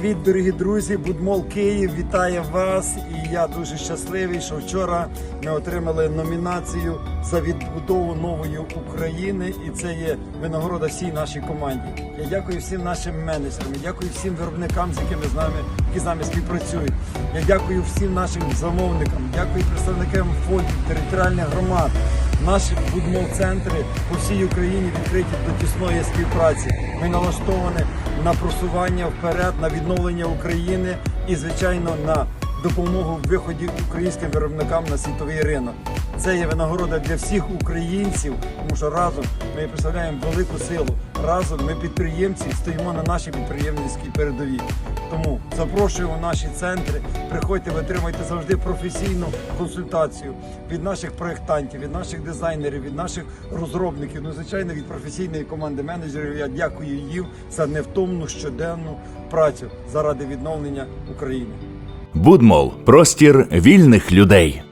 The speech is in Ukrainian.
Привіт, дорогі друзі! Будмол Київ вітає вас. І я дуже щасливий, що вчора ми отримали номінацію за відбудову нової України. І це є винагорода всій нашій команді. Я дякую всім нашим менеджерам, я дякую всім виробникам, з якими з нами, які з нами співпрацюють. Я дякую всім нашим замовникам, дякую представникам фондів, територіальних громад. Наші будмол-центри по всій Україні відкриті до тісної співпраці. Ми налаштовані на просування вперед, на відновлення України і, звичайно, на допомогу в виході українським виробникам на світовий ринок. Це є винагорода для всіх українців, тому що разом ми представляємо велику силу. Разом ми підприємці стоїмо на нашій підприємницькій передовій. Тому запрошуємо наші центри. Приходьте, ви отримайте завжди професійну консультацію від наших проєктантів, від наших дизайнерів, від наших розробників. Ну, звичайно, від професійної команди менеджерів. Я дякую їм за невтомну щоденну працю заради відновлення України. Будмол простір вільних людей.